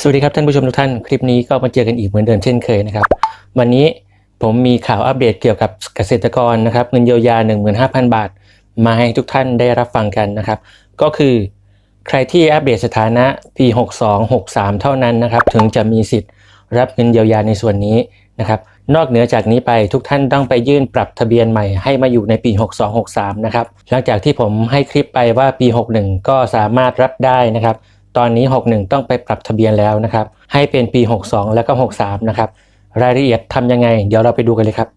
สวัสดีครับท่านผู้ชมทุกท่าน คลิปนี้ก็มาเจอกันอีกเหมือนเดิมเช่นเคยนะครับ วันนี้ผมมีข่าวอัปเดตเกี่ยวกับเกษตรกรนะครับเงินเยียวยา 15,000 บาท มาให้ทุกท่านได้รับฟังกันนะครับ ก็คือใครที่อัปเดตสถานะปี 62 63 เท่านั้นนะครับ ถึงจะมีสิทธิ์รับเงินเยียวยาในส่วนนี้นะครับ นอกเหนือจากนี้ไปทุกท่านต้องไปยื่นปรับทะเบียนใหม่ ให้มาอยู่ในปี 62-63 นะครับหลังจากที่ผมให้คลิปไปว่าปี 61 ก็สามารถรับได้นะครับ ตอนนี้ 61 ต้องไปปรับทะเบียนแล้วนะครับ ให้เป็นปี 62 แล้วก็ 63 นะครับ รายละเอียดทำยังไง เดี๋ยวเราไปดูกันเลยครับ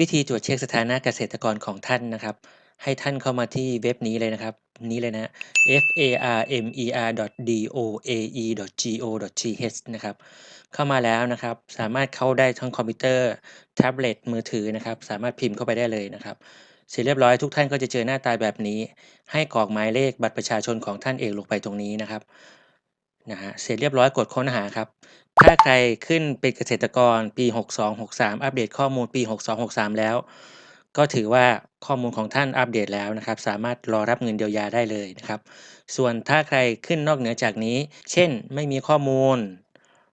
วิธีตรวจเช็คสถานะเกษตรกรของท่านนะครับ ให้ท่านเข้ามาที่เว็บนี้เลยนะครับ นี้เลยนะ f a r m e r d o a e g o t h นะครับ เข้ามาแล้วนะครับ สามารถเข้าได้ทั้งคอมพิวเตอร์ แท็บเล็ต มือถือนะครับ สามารถพิมพ์เข้าไปได้เลยนะครับ เสร็จเรียบร้อยทุกท่านก็จะเจอหน้าตาแบบนี้ ให้กรอกหมายเลขบัตรประชาชนของท่านเองลงไปตรงนี้นะครับ นะฮะ เสร็จเรียบร้อยกดค้นหาครับ ถ้าใครขึ้นเป็นเกษตรกรปี 62-63 อัปเดตข้อมูลปี 62-63 แล้ว ก็ถือว่าข้อมูลของท่านอัปเดตแล้วนะครับ สามารถรอรับเงินเยียวยาได้เลยนะครับ ส่วนถ้าใครขึ้นนอกเหนือจากนี้ เช่น ไม่มีข้อมูล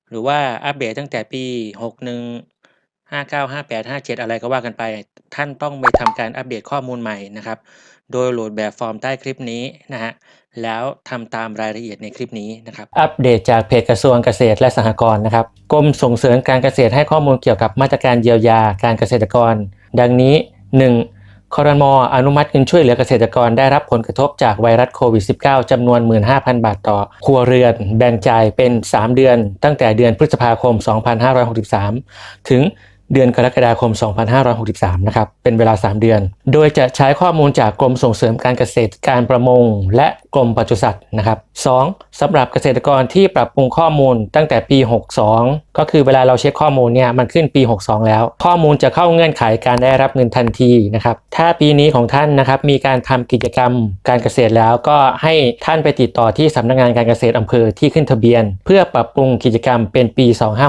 หรือว่าอัปเดตตั้งแต่ปี 61 59 58 57 อะไรก็ว่ากันไป ท่านต้องไปทำการอัปเดตข้อมูลใหม่นะครับ โดยโหลดแบบฟอร์มใต้คลิปนี้นะฮะ แล้วทำตามรายละเอียดในคลิปนี้นะครับ อัปเดตจากเพจกระทรวงเกษตรและสหกรณ์นะครับ กรมส่งเสริมการเกษตรให้ข้อมูลเกี่ยวกับมาตรการเยียวยาการเกษตรกร ดังนี้ 1. คอรมออนุมัติเงินช่วยเหลือเกษตรกรได้รับผลกระทบจากไวรัสโควิด -19 จำนวน 15,000 บาทต่อ ครัวเรือน แบ่งจ่ายเป็น 3 เดือน ตั้งแต่เดือนพฤษภาคม 2563 ถึงเดือนกรกฎาคม 2563 นะครับ เป็นเวลา 3 เดือน โดยจะใช้ข้อมูลจากกรมส่งเสริมการเกษตร การประมง และ รมปศุสัตว์นะครับ 2. สำหรับเกษตรกรที่ปรับปรุงข้อมูลตั้งแต่ปี 62 ก็คือเวลาเราเช็คข้อมูลเนี่ยมันขึ้นปี 62 แล้ว ข้อมูลจะเข้าเงื่อนไขการได้รับเงินทันทีนะครับถ้าปีนี้ของท่านนะครับมีการทำกิจกรรมการเกษตรแล้วก็ให้ท่านไปติดต่อที่สำนักงานการเกษตรอำเภอที่ขึ้นทะเบียน เพื่อปรับปรุงกิจกรรมเป็นปี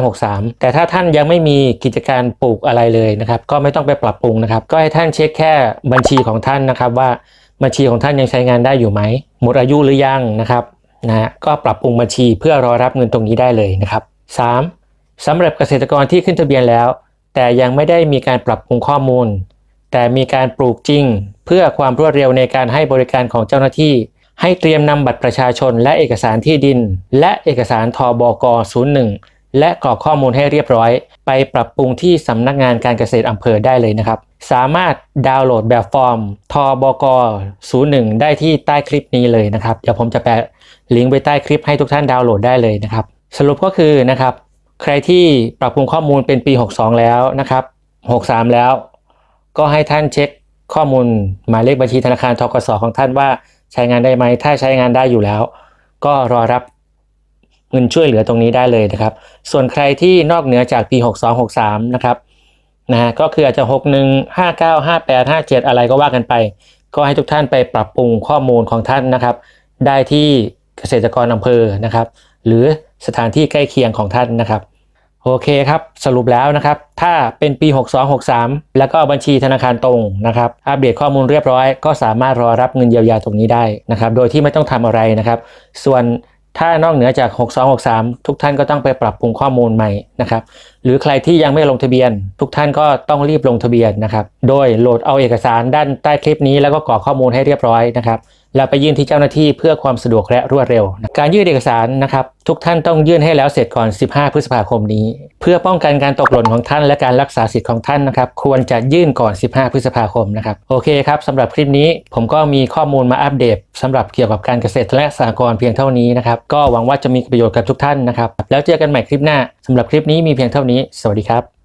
2563 แต่ถ้าท่านยังไม่มีกิจการปลูกอะไรเลยนะครับก็ไม่ต้องไปปรับปรุงนะครับก็ให้ท่านเช็คแค่บัญชีของท่านนะครับว่า บัญชีของท่านยังใช้งานได้อยู่ไหมหมดอายุหรือยังนะครับนะฮะก็ปรับปรุงบัญชีเพื่อรอรับเงินตรงนี้ได้เลยนะครับ 3. สำหรับเกษตรกรที่ขึ้นทะเบียนแล้ว แต่ยังไม่ได้มีการปรับปรุงข้อมูล แต่มีการปลูกจริง เพื่อความรวดเร็วในการให้บริการของเจ้าหน้าที่ ให้เตรียมนำบัตรประชาชนและเอกสารที่ดิน และเอกสารทบก 01 และกรอกข้อมูลให้เรียบร้อย ไปปรับปรุงที่สำนักงานการเกษตรอำเภอได้เลยนะครับ สามารถดาวน์โหลดแบบฟอร์มทบก 01 ได้ที่ใต้คลิปนี้เลยนะครับ เดี๋ยวผมจะแปะลิงก์ไว้ใต้คลิปให้ทุกท่านดาวน์โหลดได้เลยนะครับ สรุปก็คือนะครับ ใครที่ปรับปรุงข้อมูลเป็นปี 62 แล้วนะครับ 63 แล้ว ก็ให้ท่านเช็คข้อมูลหมายเลขบัญชีธนาคารทกสของท่านว่าใช้งานได้ไหม ถ้าใช้งานได้อยู่แล้ว ก็รอรับ เงินช่วยเหลือตรงนี้ได้เลยนะครับ ส่วนใครที่นอกเหนือจากปี 62 63 นะครับนะฮะก็คืออาจจะ 61 59 58 57 อะไรก็ว่ากันไป ก็ให้ทุกท่านไปปรับปรุงข้อมูลของท่านนะครับ ได้ที่เกษตรกรอำเภอนะครับ หรือสถานที่ใกล้เคียงของท่านนะครับโอเคครับ สรุปแล้วนะครับ ถ้าเป็นปี 6263 แล้วก็บัญชีธนาคารตรงนะครับ อัปเดตข้อมูลเรียบร้อย ก็สามารถรอรับเงินเยียวยาตรงนี้ได้นะครับ โดยที่ไม่ต้องทำอะไรนะครับ ส่วน ถ้านอกเหนือจาก 6263 ทุกท่านก็ต้องไปปรับปรุงข้อมูลใหม่นะครับ หรือใครที่ยังไม่ลงทะเบียน ทุกท่านก็ต้องรีบลงทะเบียนนะครับ โดยโหลดเอาเอกสารด้านใต้คลิปนี้แล้วก็กรอกข้อมูลให้เรียบร้อยนะครับ แล้วไปยื่นที่เจ้าหน้าที่เพื่อความสะดวกและรวดเร็ว การยื่นเอกสารนะครับทุกท่านต้องยื่นให้แล้วเสร็จก่อน 15 พฤษภาคมนี้ เพื่อป้องกันการตกหล่นของท่านและการรักษาสิทธิ์ของท่านนะครับควรจะยื่นก่อน 15 พฤษภาคมนะครับโอเคครับสำหรับคลิปนี้ผมก็มีข้อมูลมาอัปเดตสำหรับเกี่ยวกับการเกษตรและสหกรณ์เพียงเท่านี้นะครับก็หวังว่าจะมีประโยชน์กับทุกท่านนะครับแล้วเจอกันใหม่คลิปหน้าสำหรับคลิปนี้มีเพียงเท่านี้ สวัสดีครับ